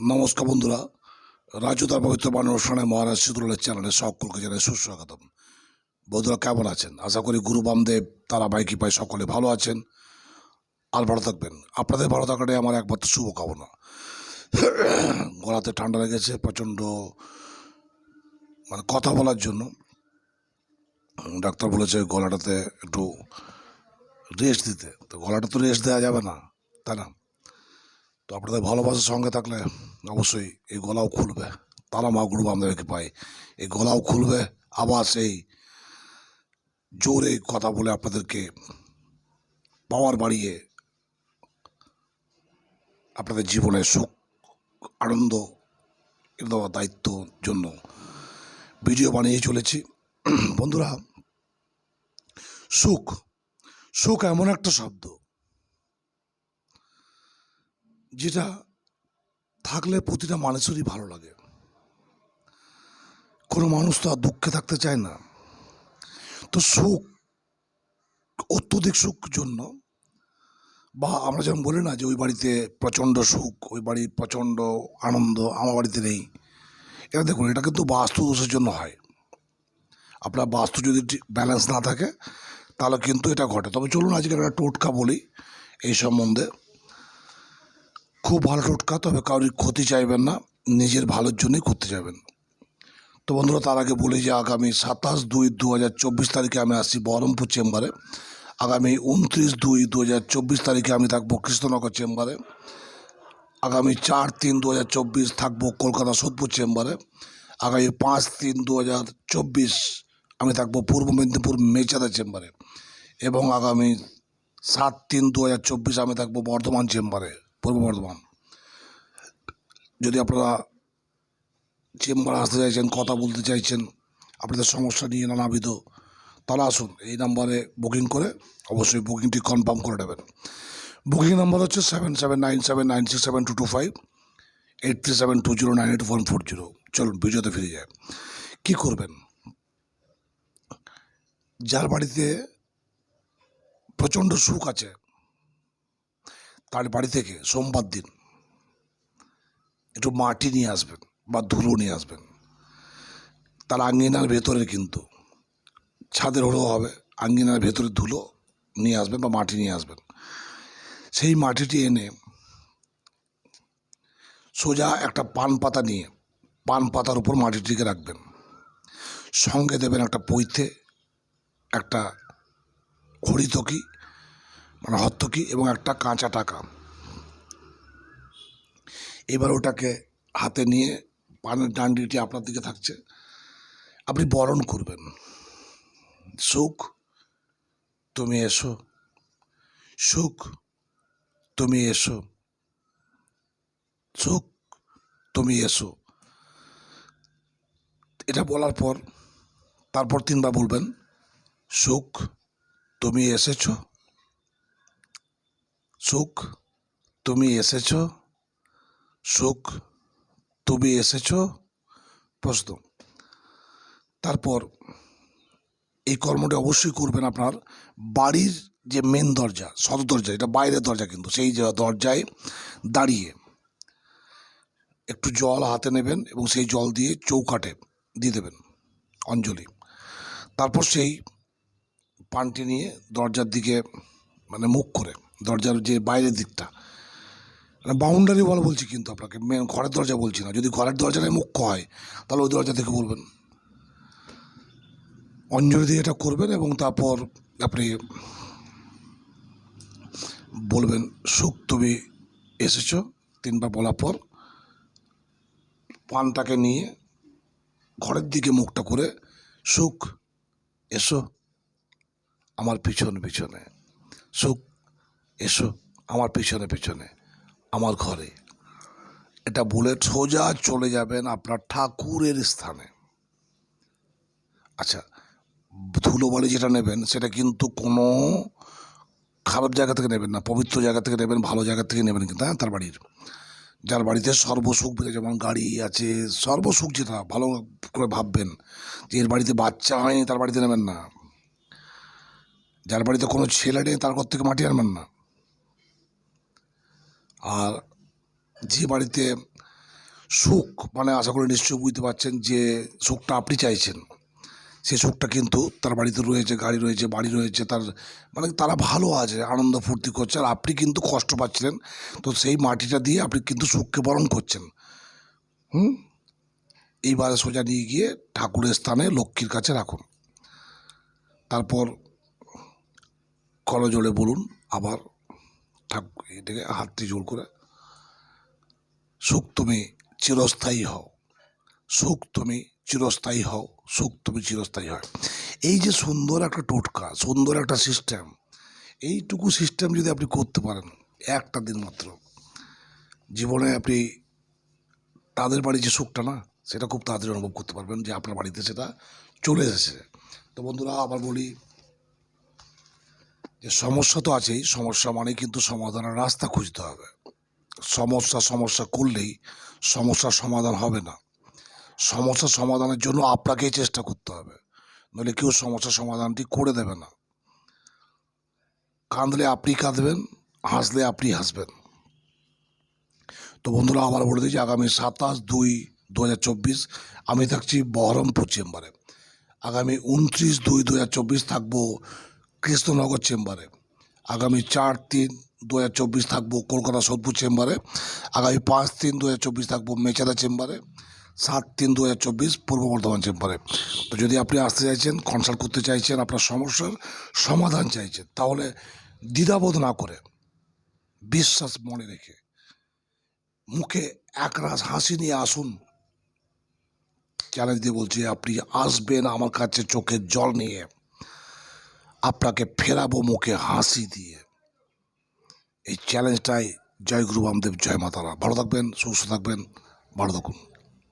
নমস্কার বন্ধুরা। রাজু তার পবিত্র অনুষ্ঠানে মহারাজ সিদুলের চ্যানেলে সকলকে জানাই সুস্বাগতম। বন্ধুরা, কেমন আছেন? আশা করি গুরু বামদেব তারা বাইকি পাই সকলে ভালো আছেন। আর ভালো থাকবেন। আপনাদের ভালো থাকাটাই আমার একমাত্র শুভকামনা। গলাতে ঠান্ডা লেগেছে প্রচণ্ড মানে কথা বলার জন্য। ডাক্তার বলেছে গলাটাতে একটু রেস্ট দিতে। তো গলাটা তো রেস্ট দেওয়া যাবে না, তাই না? তো আপনাদের ভালোবাসার সঙ্গে থাকলে অবশ্যই এই গলাও খুলবে। তারা মা গুরু আমাদেরকে পাই এই গলাও খুলবে। আবার সেই জোরে কথা বলে আপনাদেরকে পাওয়ার বাড়িয়ে আপনাদের জীবনে সুখ, আনন্দ এনে দেওয়ার দায়িত্ব জন্য ভিডিও বানিয়ে চলেছি। বন্ধুরা, সুখ সুখ এমন একটা শব্দ যেটা থাকলে প্রতিটা মানুষেরই ভালো লাগে। কোনো মানুষ তো আর দুঃখে থাকতে চায় না। তো সুখ, অত্যধিক সুখ জন্য বা আমরা যেমন বলি না যে ওই বাড়িতে প্রচণ্ড সুখ, ওই বাড়ির প্রচণ্ড আনন্দ আমার বাড়িতে নেই। এটা দেখুন, এটা কিন্তু বাস্তু দোষের জন্য হয়। আপনার বাস্তু যদি ব্যালেন্স না থাকে, তাহলে কিন্তু এটা ঘটে। তবে চলুন আজকে একটা টোটকা বলি এই সম্বন্ধে। খুব ভালো টোটকা তবে কারোর ক্ষতি চাইবেন না, নিজের ভালোর জন্যই করতে যাবেন। তো বন্ধুরা, তার আগে বলি যে আগামী সাতাশ দুই দু হাজার চব্বিশ তারিখে আমি আসছি বহরমপুর চেম্বারে। আগামী উনত্রিশ দুই দু হাজার চব্বিশ তারিখে আমি থাকব কৃষ্ণনগর চেম্বারে। আগামী চার তিন দু হাজার চব্বিশ থাকব কলকাতা সোদপুর চেম্বারে। আগামী পাঁচ তিন দু হাজার চব্বিশ আমি থাকব পূর্ব মেদিনীপুর মেচাদা চেম্বারে। এবং আগামী সাত তিন দু হাজার চব্বিশ আমি থাকব বর্ধমান চেম্বারে। বর্ধমান। যদি আপনারা চেম্বারে আসতে চাইছেন, কথা বলতে চাইছেন, আপনাদের সমস্যা নিয়ে নানাবিধ, তাহলে আসুন, এই নাম্বারে বুকিং করে অবশ্যই বুকিংটি কনফার্ম করে নেবেন। বুকিং নাম্বার হচ্ছে seven seven nine seven nine six seven two two five eight three seven two zero nine eight one four zero চলুন, ভিডিওতে ফিরে যায় কী করবেন? যার বাড়িতে প্রচণ্ড সুখ আছে তার বাড়ি থেকে সোমবার দিন একটু মাটি নিয়ে আসবেন বা ধুলো নিয়ে আসবেন। তার আঙ্গিনার ভেতরে কিন্তু ছাদের হলেও হবে, আঙ্গিনার ভেতরে ধুলো নিয়ে আসবেন বা মাটি নিয়ে আসবেন। সেই মাটিটি এনে সোজা একটা পান পাতা নিয়ে পান পাতার উপর মাটিটিকে রাখবেন। সঙ্গে দেবেন একটা পৈতে, একটা হরিতকি মানে হত্তকি এবং একটা কাঁচা টাকা। এবার ওটাকে হাতে নিয়ে পানের ডান্ডিটি আপনার দিকে থাকছে। আপনি বরণ করবেন। সুখ, তুমি এসো। সুখ, তুমি এসো। সুখ, তুমি এসো। এটা বলার পর, তারপর তিনবার বলবেন, সুখ, তুমি এসেছ। সুখ, তুমি এসেছ। সুখ, তুমি এসেছ। প্রশ্ন তারপর এই কর্মটি অবশ্যই করবেন আপনার বাড়ির যে মেন দরজা সদর দরজা, এটা বাইরের দরজা কিন্তু, সেই দরজায় দাঁড়িয়ে একটু জল হাতে নেবেন এবং সেই জল দিয়ে চৌকাটে দিয়ে দেবেন অঞ্জলি। তারপর সেই পানটি নিয়ে দরজার দিকে মানে মুখ করে দরজার যে বাইরের দিকটা। মানে বাউন্ডারি ওয়াল বলছি কিন্তু আপনাকে মেন ঘরের দরজা বলছি না। যদি ঘরের দরজাটাই মুখ্য হয়, তাহলে ওই দরজা থেকে বলবেন। অঞ্জলি দিয়ে এটা করবেন এবং তারপর আপনি বলবেন, সুখ তুমি এসেছ। তিনবার বলার পর পানটাকে নিয়ে ঘরের দিকে মুখটা করে, সুখ এসো আমার পিছনে পিছনে সুখ এসো আমার পিছনে পিছনে, আমার ঘরে। এটা বলে সোজা চলে যাবেন আপনার ঠাকুরের স্থানে। আচ্ছা ধুলোবালি যেটা নেবেন, সেটা কিন্তু কোনো খারাপ জায়গা থেকে নেবেন না, পবিত্র জায়গা থেকে নেবেন, ভালো জায়গা থেকে নেবেন কিন্তু হ্যাঁ তার বাড়ির। যার বাড়িতে সর্বসুখ যেমন গাড়ি আছে, সর্বসুখ যেটা, ভালো করে ভাববেন যে এর বাড়িতে বাচ্চা হয়নি, তার বাড়িতে নেবেন না। যার বাড়িতে কোনো ছেলে নেই, তার ঘর থেকে মাটি আনবেন না। আর যে বাড়িতে সুখ মানে আশা করি নিশ্চয়ই বুঝতে পারছেন যে সুখটা আপনি চাইছেন। সেই সুখটা কিন্তু তার বাড়িতে রয়েছে, গাড়ি রয়েছে, বাড়ি রয়েছে, তার মানে তারা ভালো আছে, আনন্দ ফুর্তি করছে আর আপনি কিন্তু কষ্ট পাচ্ছিলেন। তো সেই মাটিটা দিয়ে আপনি কিন্তু সুখকে বরণ করছেন। হুম? এইবারে সোজা নিয়ে গিয়ে ঠাকুরের স্থানে লক্ষ্মীর কাছে রাখুন। তারপর করজোড়ে বলুন, আবার ঠাকুর এটাকে হাতটি জোর করে সুখ তুমি চিরস্থায়ী হও সুখ তুমি চিরস্থায়ী হও সুখ তুমি চিরস্থায়ী হয়। এই যে সুন্দর একটা টোটকা, সুন্দর একটা সিস্টেম এইটুকু সিস্টেম যদি আপনি করতে পারেন, একটা দিন মাত্র, জীবনে আপনি তাদের বাড়ি যে সুখটা না, সেটা খুব তাড়াতাড়ি অনুভব করতে পারবেন যে আপনার বাড়িতে সেটা চলে এসেছে। তো বন্ধুরা, আবার বলি যে সমস্যা তো আছেই, সমস্যা মানে কিন্তু সমাধানের রাস্তা খুঁজতে হবে। সমস্যা সমস্যা করলেই সমস্যার সমাধান হবে না। সমস্যা সমাধানের জন্য আপনাকেই চেষ্টা করতে হবে। নইলে কেউ সমস্যার সমাধানটি করে দেবে না। কাঁদলে আপনি কাঁদবেন, হাসলে আপনি হাসবেন। তো বন্ধুরা, আবার বলে দিচ্ছি আগামী সাতাশ দুই দু আমি থাকছি বহরমপুর চেম্বারে। আগামী উনত্রিশ দুই দু হাজার চব্বিশ থাকব কৃষ্ণনগর চেম্বারে। আগামী চার তিন দু হাজার চব্বিশ থাকব কলকাতা সোদপুর চেম্বারে। আগামী পাঁচ তিন দু হাজার চব্বিশ থাকব মেচাদা চেম্বারে। সাত তিন দু হাজার চব্বিশ পূর্ব বর্ধমান চেম্বারে। তো যদি আপনি আসতে চাইছেন কনসাল্ট করতে চাইছেন, আপনার সমস্যার সমাধান চাইছেন, তাহলে দ্বিধাবোধ না করে বিশ্বাস মনে রেখে মুখে একরাশ হাসি নিয়ে আসুন। চ্যালেঞ্জ দিয়ে বলছি, আপনি আসবেন আমার কাছে চোখের জল নিয়ে। আপনাকে ফেরাবো মুখে হাসি দিয়ে। এই চ্যালেঞ্জটাই জয় গুরু বামদেব, জয় মাতারা। ভালো থাকবেন, সুস্থ থাকবেন। ভালো থাকুন।